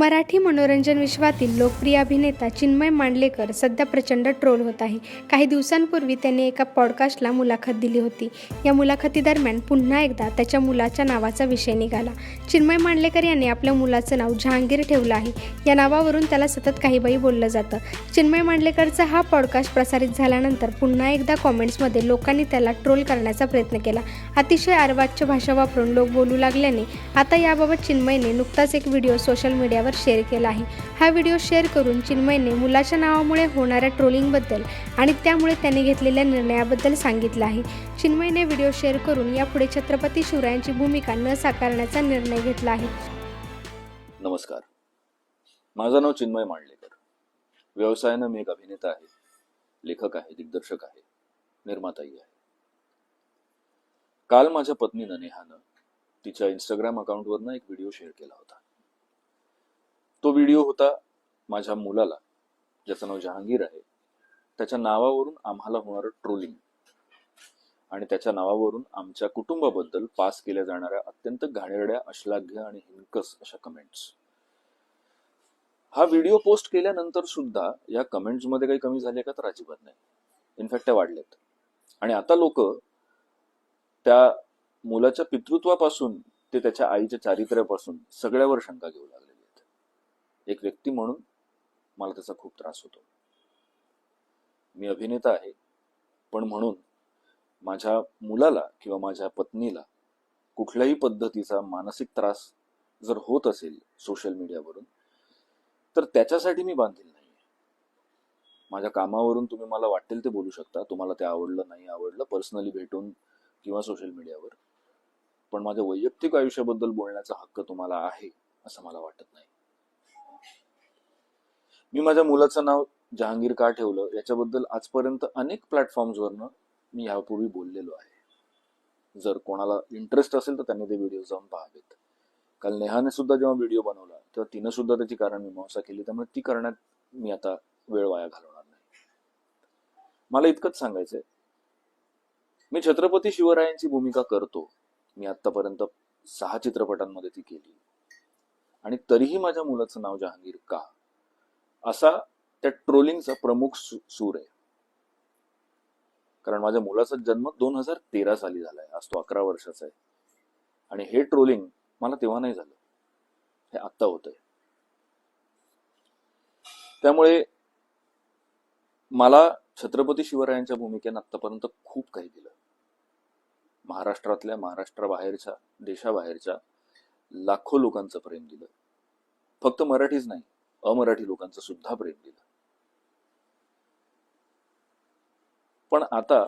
मराठी मनोरंजन विश्वातील लोकप्रिय अभिनेता चिन्मय मांडलेकर सध्या प्रचंड ट्रोल होत आहे. काही दिवसांपूर्वी त्याने एका पॉडकास्टला मुलाखत दिली होती. या मुलाखतीदरम्यान पुन्हा एकदा त्याच्या मुलाच्या नावाचा विषय निघाला. चिन्मय मांडलेकर यांनी आपल्या मुलाचं नाव जहांगीर ठेवलं आहे. या नावावरून त्याला सतत काही बाई बोललं जातं. चिन्मय मांडलेकरचा हा पॉडकास्ट प्रसारित झाल्यानंतर पुन्हा एकदा कॉमेंट्समध्ये लोकांनी त्याला ट्रोल करण्याचा प्रयत्न केला. अतिशय अर्वाच्य भाषा वापरून लोक बोलू लागल्याने आता याबाबत चिन्मयने नुकताच एक व्हिडिओ सोशल मीडियावर शेअर केला आहे. हा व्हिडिओ शेअर करून चिन्मयने मुलाच्या नावामुळे होणाऱ्या ट्रोलिंगबद्दल आणि त्यामुळे त्याने घेतलेल्या निर्णयाबद्दल सांगितलं आहे. चिन्मयने व्हिडिओ शेअर करून यापुढे छत्रपती शिवरायांची भूमिका न साकारण्याचा निर्णय घेतला आहे. नमस्कार. माझं नाव चिन्मय मांडलेकर. व्यवसायानं मी एक अभिनेता आहे. लेखक आहे दिग्दर्शक आहे निर्माताही आहे. काल माझ्या पत्नीनं नेहानं तिच्या इंस्टाग्राम अकाउंटवरनं एक व्हिडिओ शेअर केला होता. तो व्हिडिओ होता माझ्या मुलाला ज्याचं नाव जहांगीर आहे. त्याच्या नावावरून आम्हाला होणारं ट्रोलिंग. आणि त्याच्या नावावरून आमच्या कुटुंबाबद्दल पास केल्या जाणाऱ्या अत्यंत घाणेरड्या अश्लाघ्य आणि हिंकस अशा कमेंट्स हा व्हिडिओ पोस्ट केल्यानंतर सुद्धा या कमेंट्समध्ये काही कमी झाले का तर अजिबात नाही. इनफॅक्ट त्या वाढल्यात. आणि आता लोक त्या मुलाच्या पितृत्वापासून ते त्याच्या आईच्या चारित्र्यापासून सगळ्यावर शंका घेऊ लागले. एक व्यक्ती म्हणून मला त्याचा खूप त्रास होतो. मी अभिनेता आहे पण म्हणून माझ्या मुलाला किंवा माझ्या पत्नीला कुठल्याही पद्धतीचा मानसिक त्रास जर होत असेल सोशल मीडियावरून तर त्याच्यासाठी मी बांधील नाही माझ्या कामावरून तुम्ही मला वाटेल ते बोलू शकता तुम्हाला ते आवडलं नाही आवडलं पर्सनली भेटून किंवा सोशल मीडियावर पण माझ्या वैयक्तिक आयुष्याबद्दल बोलण्याचा हक्क तुम्हाला आहे असं मला वाटत नाही. मी माझ्या मुलाचं नाव जहांगीर का ठेवलं? याच्याबद्दल आजपर्यंत अनेक प्लॅटफॉर्म्सवरनं मी यापूर्वी बोललेलो आहे. जर कोणाला इंटरेस्ट असेल तर त्यांनी ते व्हिडिओ जाऊन पाहावेत. काल नेहाने सुद्धा जेव्हा व्हिडिओ बनवला तेव्हा तिनं सुद्धा त्याची कारण मीमांसा केली त्यामुळे ती करण्यात मी आता वेळ वाया घालवणार नाही. मला इतकंच सांगायचंय. मी छत्रपती शिवरायांची भूमिका करतो. मी आतापर्यंत सहा चित्रपटांमध्ये ती केली. आणि तरीही माझ्या मुलाचं नाव जहांगीर का? असा त्या ट्रोलिंगचा प्रमुख सूर आहे. कारण माझ्या मुलाचा जन्म दोन हजार तेरा साली झालाय. आज तो अकरा वर्षाचा आहे. आणि हे ट्रोलिंग मला तेव्हा नाही झालं. हे आत्ता होत आहे त्यामुळे मला छत्रपती शिवरायांच्या भूमिकेनं आतापर्यंत खूप काही दिलं. महाराष्ट्रातल्या महाराष्ट्राबाहेरच्या देशाबाहेरच्या लाखो लोकांचं प्रेम दिलं. फक्त मराठीच नाही. अमराठी लोकांचं सुद्धा प्रेम दिलं पण आता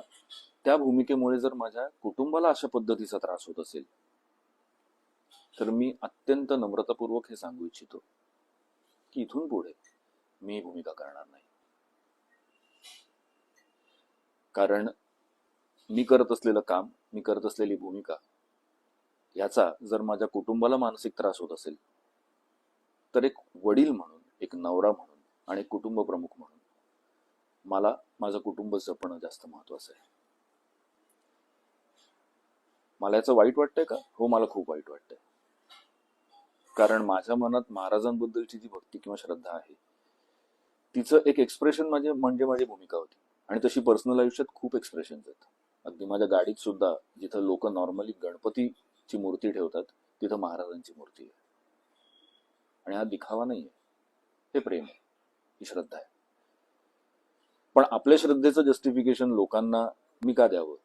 त्या भूमिकेमुळे जर माझ्या कुटुंबाला अशा पद्धतीचा त्रास होत असेल तर मी अत्यंत नम्रतापूर्वक हे सांगू इच्छितो की इथून पुढे मी भूमिका करणार नाही. कारण मी करत असलेलं काम मी करत असलेली भूमिका याचा जर माझ्या कुटुंबाला मानसिक त्रास होत असेल तर एक वडील म्हणून एक नवरा म्हणून आणि एक कुटुंब प्रमुख म्हणून. मला माझं कुटुंब जपणं जास्त महत्वाचं आहे. मला याचं वाईट वाटतंय का? हो मला खूप वाईट वाटतंय. कारण माझ्या मनात महाराजांबद्दलची जी भक्ती किंवा श्रद्धा आहे तिचं एक एक्सप्रेशन माझे म्हणजे, म्हणजे माझी भूमिका होती. आणि तशी पर्सनल आयुष्यात खूप एक्सप्रेशन आहेत. अगदी माझ्या गाडीत सुद्धा जिथं लोक नॉर्मली गणपतीची मूर्ती ठेवतात तिथं महाराजांची मूर्ती आहे. आणि हा दिखावा नाही आहे हे प्रेम आहे. ही श्रद्धा आहे. पण आपल्या श्रद्धेचं जस्टिफिकेशन लोकांना मी का द्यावं?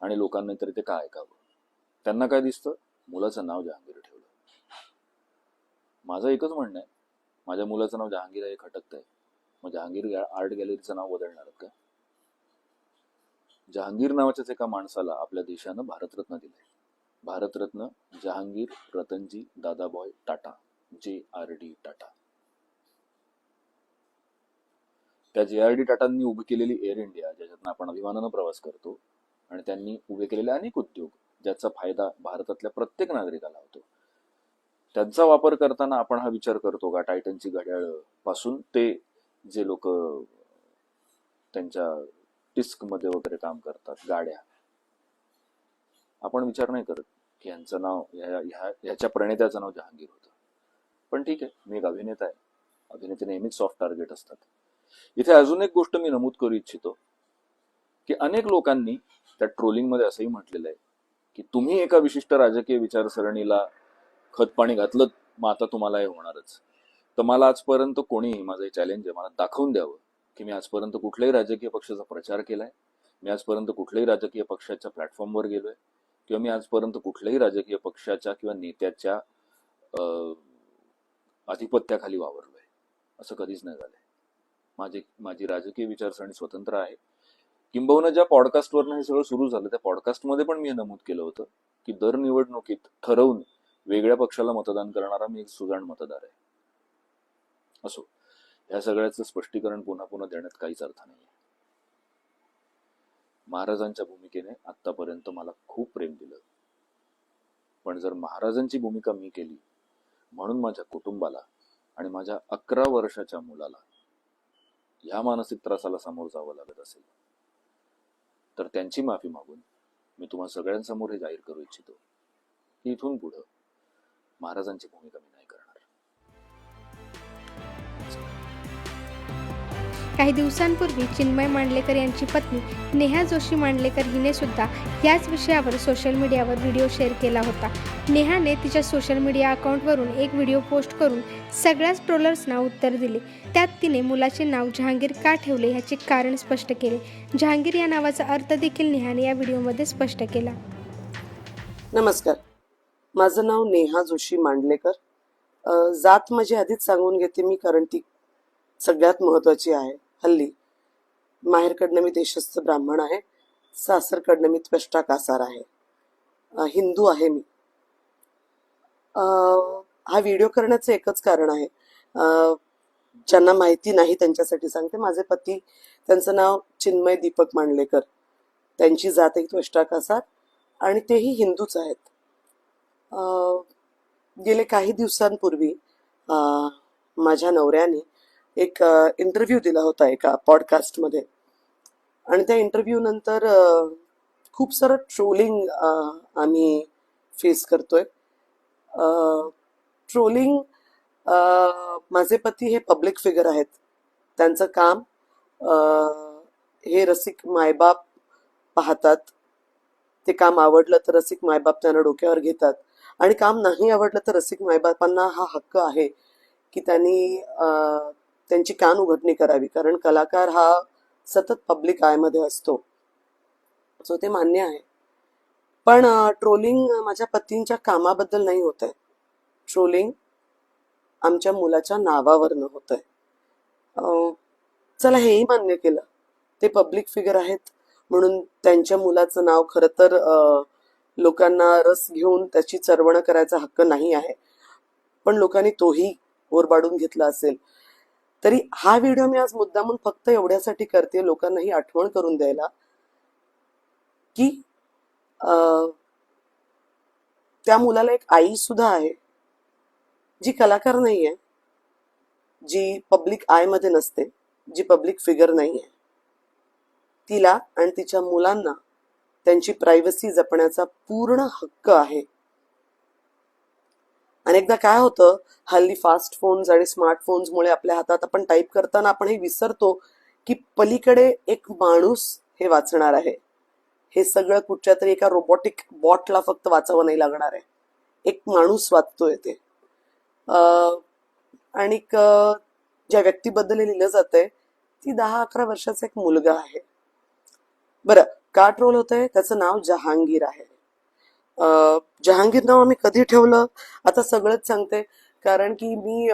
आणि लोकांना तरी ते का ऐकावं? त्यांना काय दिसतं? मुलाचं नाव जहांगीर ठेवलं. माझं एकच म्हणणं आहे. माझ्या मुलाचं नाव जहांगीर आहे खटकत आहे मग जहांगीर आर्ट गॅलरीचं नाव बदलणार का? जहांगीर नावाच्याच एका माणसाला आपल्या देशानं भारतरत्न दिलंय. भारतरत्न जहांगीर रतनजी दादाबॉय टाटा जे आर डी टाटा. त्या जे आर डी टाटांनी उभी केलेली एअर इंडिया ज्याच्यातनं आपण अभिमानानं प्रवास करतो आणि त्यांनी उभे केलेले अनेक उद्योग ज्याचा फायदा भारतातल्या प्रत्येक नागरिकाला होतो. त्यांचा वापर करताना आपण हा विचार करतो का टायटनची घड्याळपासून ते जे लोक त्यांच्या डिस्कमध्ये वगैरे काम करतात गाड्या. आपण विचार नाही करत की यांचं नाव ह्या ह्याच्या प्रणेत्याचं नाव जहांगीर होतं. पण ठीक आहे मी एक अभिनेता आहे. अभिनेते नेहमीच सॉफ्ट टार्गेट असतात. इथे अजून एक गोष्ट मी नमूद करू इच्छितो की अनेक लोकांनी त्या ट्रोलिंगमध्ये असंही म्हटलेलं आहे की तुम्ही एका विशिष्ट राजकीय विचारसरणीला खत पाणी घातलं मग आता तुम्हाला हे होणारच. तर मला आजपर्यंत कोणीही माझं हे चॅलेंज आहे मला दाखवून द्यावं की मी आजपर्यंत कुठल्याही राजकीय पक्षाचा प्रचार केलाय मी आजपर्यंत कुठल्याही राजकीय पक्षाच्या प्लॅटफॉर्मवर गेलोय किंवा मी आजपर्यंत कुठल्याही राजकीय पक्षाच्या किंवा नेत्याच्या अधिपत्याखाली वावरलोय. असं कधीच नाही झालंय. माझे माझी राजकीय विचारसरणी स्वतंत्र आहे. किंबहुना ज्या पॉडकास्टवरनं हे सगळं सुरू झालं त्या पॉडकास्टमध्ये पण मी हे नमूद केलं होतं की दर निवडणुकीत ठरवून वेगळ्या पक्षाला मतदान करणारा मी एक सुजाण मतदार आहे. असो या सगळ्याचं स्पष्टीकरण पुन्हा पुन्हा देण्यात काहीच अर्थ नाही महाराजांच्या भूमिकेने आतापर्यंत मला खूप प्रेम दिलं. पण जर महाराजांची भूमिका मी केली म्हणून माझ्या कुटुंबाला आणि माझ्या अकरा वर्षाच्या मुलाला ह्या मानसिक त्रासाला सामोरं जावं लागत असेल तर त्यांची माफी मागून मी तुम्हा सगळ्यांसमोर हे जाहीर करू इच्छितो. की इथून पुढं महाराजांची भूमिका मी नाही काही दिवसांपूर्वी चिन्मय मांडलेकर यांची पत्नी नेहा जोशी मांडलेकर हिने सुद्धा याच विषयावर सोशल मीडियावर व्हिडिओ शेअर केला होता. नेहाने तिच्या सोशल मीडिया अकाउंटवरून एक व्हिडिओ पोस्ट करून सगळ्याच ट्रोलर्सना उत्तर दिले. त्यात तिने मुलाचे नाव जहांगीर का ठेवले ह्याचे कारण स्पष्ट केले. जहांगीर या नावाचा अर्थ देखील नेहाने या व्हिडिओमध्ये स्पष्ट केला. नमस्कार. माझं नाव नेहा जोशी मांडलेकर. जात माझी आधीच सांगून घेते मी कारण ती सगळ्यात महत्त्वाची आहे. हल्ली. माहेरकडनं मी देशस्थ ब्राह्मण आहे. सासरकडनं मी त्वष्टा कासार आहे हिंदू आहे मी. हा व्हिडिओ करण्याचं एकच कारण आहे. ज्यांना माहिती नाही त्यांच्यासाठी सांगते. माझे पती त्यांचं नाव चिन्मय दीपक मांडलेकर. त्यांची जात एक त्वष्टा कासार आणि तेही हिंदूच आहेत. गेले काही दिवसांपूर्वी माझ्या नवऱ्याने एक इंटरव्ह्यू दिला होता एका पॉडकास्टमध्ये आणि त्या इंटरव्ह्यू नंतर खूप सारं ट्रोलिंग आम्ही फेस करतोय. ट्रोलिंग माझे पती हे पब्लिक फिगर आहेत. त्यांचं काम हे रसिक मायबाप पाहतात. ते काम आवडलं तर रसिक मायबाप त्यांना डोक्यावर घेतात. आणि काम नाही आवडलं तर रसिक मायबापांना हा हक्क आहे की त्यांनी त्यांची कान उघडणी करावी कारण कलाकार हा सतत पब्लिक आयमध्ये असतो. सो ते मान्य आहे. पण ट्रोलिंग माझ्या पतींच्या कामाबद्दल नाही होत आहे. ट्रोलिंग आमच्या मुलाच्या नावावरनं होत आहे. चला हेही मान्य केलं. ते पब्लिक फिगर आहेत. म्हणून त्यांच्या मुलाचं नाव खरं तर लोकांना रस घेऊन त्याची चरवणं करायचा हक्क नाही आहे. पण लोकांनी तोही ओरबाडून घेतला असेल. तरी हा व्हिडिओ मी आज मुद्दामून फक्त एवढ्यासाठी करते लोकांना ही आठवण करून द्यायला की अं, त्या मुलाला एक आई सुद्धा आहे जी कलाकार नाही आहे जी पब्लिक आयमध्ये नसते जी पब्लिक फिगर नाही आहे तिला आणि तिच्या मुलांना त्यांची प्रायव्हसी जपण्याचा पूर्ण हक्क आहे. अनेकदा काय होतं हल्ली फास्ट फोन्स आणि स्मार्टफोन्समुळे आपल्या हातात आपण टाईप करताना आपण हे विसरतो की पलीकडे एक माणूस हे वाचणार आहे. हे सगळं कुठच्या तरी एका रोबोटिक बॉटला फक्त वाचावं नाही लागणार आहे. एक माणूस वाचतोय ते. अं, आणि ज्या व्यक्तीबद्दल हे लिहिलं जातंय ती दहा अकरा वर्षाचा एक मुलगा आहे. बरं का ट्रोल होत आहे त्याचं नाव जहांगीर आहे. जहांगीर नाव आम्ही कधी ठेवलं? आता सगळंच सांगते. कारण की मी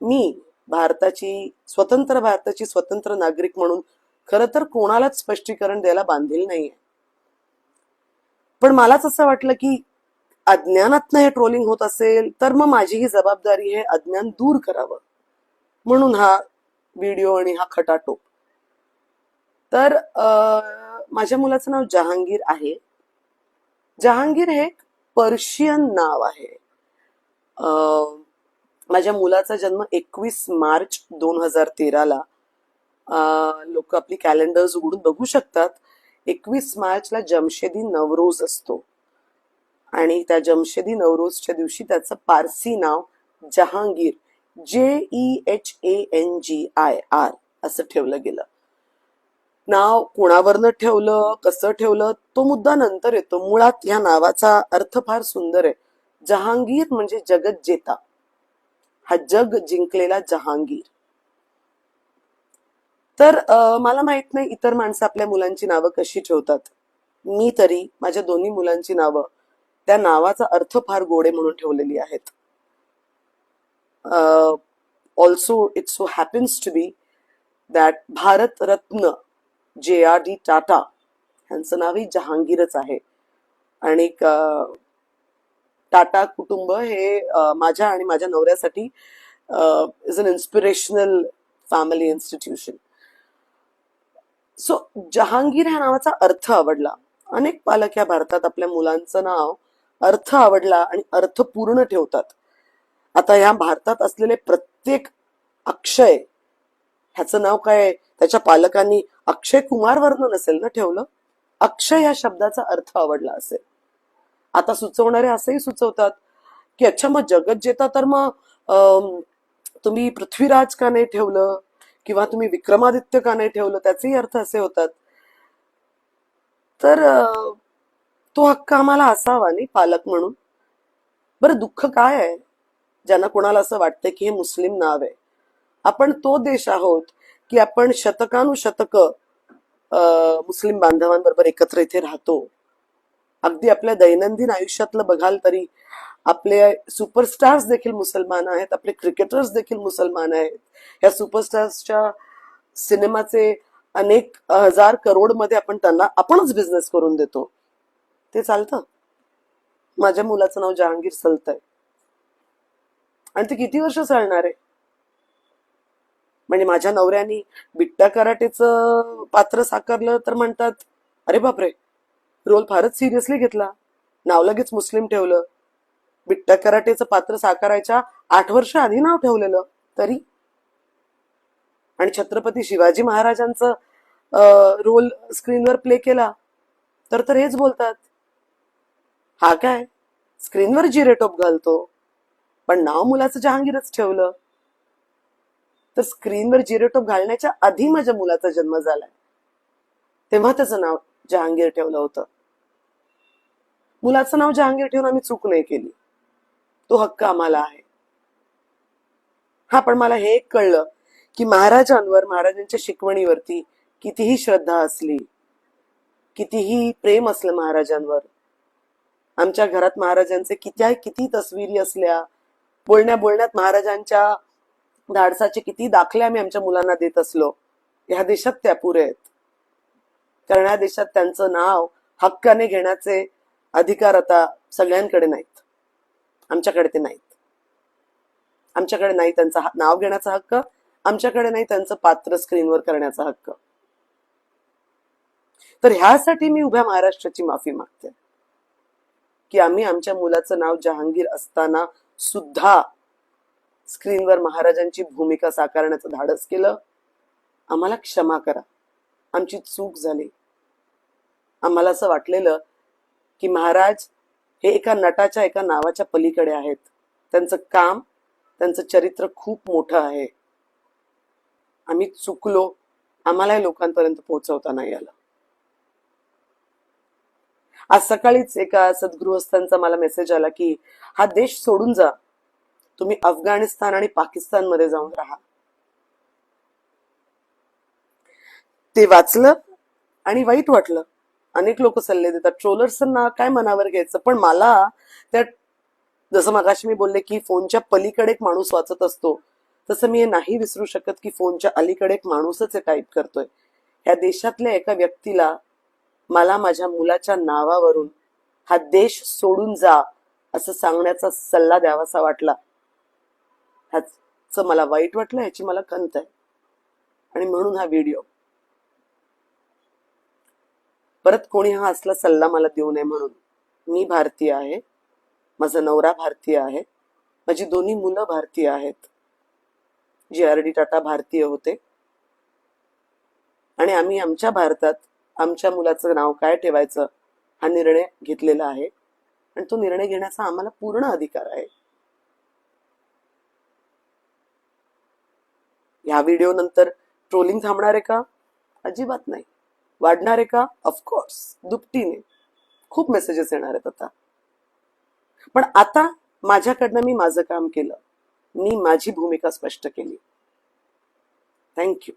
मी भारताची स्वतंत्र भारताची स्वतंत्र नागरिक म्हणून खरं तर कोणालाच स्पष्टीकरण द्यायला बांधील नाहीये. पण मलाच असं वाटलं की अज्ञानातनं हे ट्रोलिंग होत असेल तर मग माझी ही जबाबदारी हे अज्ञान दूर करावं. म्हणून हा व्हिडिओ आणि हा खटाटोप. तर माझ्या मुलाचं नाव जहांगीर आहे. जहांगीर हे एक पर्शियन नाव आहे. अं, माझ्या मुलाचा जन्म एकवीस मार्च दोन हजार तेराला. लोक आपली कॅलेंडर्स उघडून बघू शकतात. एकवीस मार्चला जमशेदी नवरोज असतो. आणि त्या जमशेदी नवरोजच्या दिवशी त्याचं पारसी नाव Jehangir J E H A N G I R असं ठेवलं गेलं. नाव कोणावरनं ठेवलं कसं ठेवलं तो मुद्दा नंतर येतो. मुळात या नावाचा अर्थ फार सुंदर आहे. जहांगीर म्हणजे जगत जेता हा जग जिंकलेला जहांगीर. तर मला माहीत नाही इतर माणसं आपल्या मुलांची नावं कशी ठेवतात. मी तरी माझ्या दोन्ही मुलांची नावं त्या नावाचा अर्थ फार गोडे म्हणून ठेवलेली आहेत. Also it so happens to be that Bharat Ratna J R D Tata यांचं नावही जहांगीरच आहे. आणि टाटा कुटुंब हे माझ्या आणि माझ्या नवऱ्यासाठी is an inspirational family institution so Jehangir ह्या नावाचा अर्थ आवडला. अनेक पालक या भारतात आपल्या मुलांचं नाव अर्थ आवडला आणि अर्थ पूर्ण ठेवतात. आता ह्या भारतात असलेले प्रत्येक अक्षय ह्याचं नाव काय त्याच्या पालकांनी अक्षय कुमार वर्णन नसेल ना ठेवलं? अक्षय या शब्दाचा अर्थ आवडला असेल. आता सुचवणारे असंही सुचवतात की अच्छा मग जगत जेता तर मग तुम्ही पृथ्वीराज का नाही ठेवलं? किंवा तुम्ही विक्रमादित्य का नाही ठेवलं? त्याचेही अर्थ असे होतात. तर तो हक्क आम्हाला असावा नाही पालक म्हणून. बरं दुःख काय आहे? ज्यांना कोणाला असं वाटतं की हे मुस्लिम नाव आहे. आपण तो देश आहोत की आपण शतकानुशतक मुस्लिम बांधवांबरोबर एकत्र इथे राहतो. अगदी आपल्या दैनंदिन आयुष्यातलं बघाल तरी आपले सुपरस्टार्स देखील मुसलमान आहेत आपले क्रिकेटर्स देखील मुसलमान आहेत. या सुपरस्टार्सच्या सिनेमाचे अनेक हजार करोडमध्ये आपण त्यांना आपणच बिझनेस करून देतो. ते चालतं. माझ्या मुलाचं नाव जहांगीर सलत आहे आणि ते किती वर्ष चालणार आहे? म्हणजे माझ्या नवऱ्यानी बिट्टा कराटेचं पात्र साकारलं तर म्हणतात अरे बापरे रोल फारच सिरियसली घेतला. नाव लगेच मुस्लिम ठेवलं. बिट्टा कराटेचं पात्र साकारायच्या आठ वर्ष आधी नाव ठेवलेलं. तरी? आणि छत्रपती शिवाजी महाराजांचं रोल स्क्रीनवर प्ले केला तर तर हेच बोलतात. हा काय? स्क्रीनवर जिरेटोप घालतो. पण नाव मुलाचं जहांगीरच ठेवलं. तर स्क्रीनवर जिरेटोप घालण्याच्या आधी माझ्या मुलाचा जन्म झालाय. तेव्हा त्याचं नाव जहांगीर ठेवलं होतं. मुलाचं नाव जहांगीर ठेवून आम्ही चूक नाही केली. तो हक्क आम्हाला आहे. हा पण मला हे एक कळलं की महाराजांवर महाराजांच्या शिकवणीवरती कितीही श्रद्धा असली कितीही प्रेम असलं महाराजांवर आमच्या घरात महाराजांचे किती किती तस्विरी असल्या बोलण्या बोलण्यात महाराजांच्या धाडसाचे किती दाखले आम्ही आमच्या मुलांना देत असलो ह्या देशात त्या पुरे आहेत. कारण या देशात त्यांचं नाव हक्काने घेण्याचे अधिकार आता सगळ्यांकडे नाहीत. आमच्याकडे ते नाहीत. आमच्याकडे नाही त्यांचा नाव घेण्याचा हक्क आमच्याकडे नाही त्यांचं पात्र स्क्रीनवर करण्याचा हक्क. तर ह्यासाठी मी उभ्या महाराष्ट्राची माफी मागते. की आम्ही आमच्या मुलाचं नाव जहांगीर असताना सुद्धा स्क्रीनवर महाराजांची भूमिका साकारण्याचं धाडस केलं. आम्हाला क्षमा करा. आमची चूक झाली. आम्हाला असं वाटलेलं की महाराज हे एका नटाच्या एका नावाच्या पलीकडे आहेत. त्यांचं काम त्यांचं चरित्र खूप मोठं आहे. आम्ही चुकलो. आम्हालाही लोकांपर्यंत पोहोचवता नाही आलं. आज सकाळीच एका सद्गृहस्थांचा मला मेसेज आला की हा देश सोडून जा. तुम्ही अफगाणिस्तान आणि पाकिस्तानमध्ये जाऊन राहा. ते वाचलं आणि वाईट वाटलं. अनेक लोक सल्ले देतात. ट्रोलर्सना काय मनावर घ्यायचं? पण मला त्या जसं मगाशी मी बोलले की फोनच्या पलीकडे एक माणूस वाचत असतो तसं मी हे नाही विसरू शकत की फोनच्या अलीकडे एक माणूसच हे टाईप करतोय. ह्या देशातल्या एका व्यक्तीला मला माझ्या मुलाच्या नावावरून हा देश सोडून जा असं सांगण्याचा सल्ला द्यावासा वाटला. ह्याचं मला वाईट वाटलं ह्याची मला खंत आहे. आणि म्हणून हा व्हिडिओ. परत कोणी हा असला सल्ला मला देऊ नये म्हणून. मी भारतीय आहे. माझा नवरा भारतीय आहे. माझी दोन्ही मुलं भारतीय आहेत. जे आर डी टाटा भारतीय होते. आणि आम्ही आमच्या भारतात आमच्या मुलाचं नाव काय ठेवायचं हा निर्णय घेतलेला आहे. आणि तो निर्णय घेण्याचा आम्हाला पूर्ण अधिकार आहे. ह्या व्हिडिओ नंतर ट्रोलिंग थांबणार आहे का? अजिबात नाही. वाढणार आहे का? ऑफकोर्स दुपटीने. खूप मेसेजेस येणार आहेत आता. पण आता माझ्याकडनं मी माझं काम केलं. मी माझी भूमिका स्पष्ट केली. थँक्यू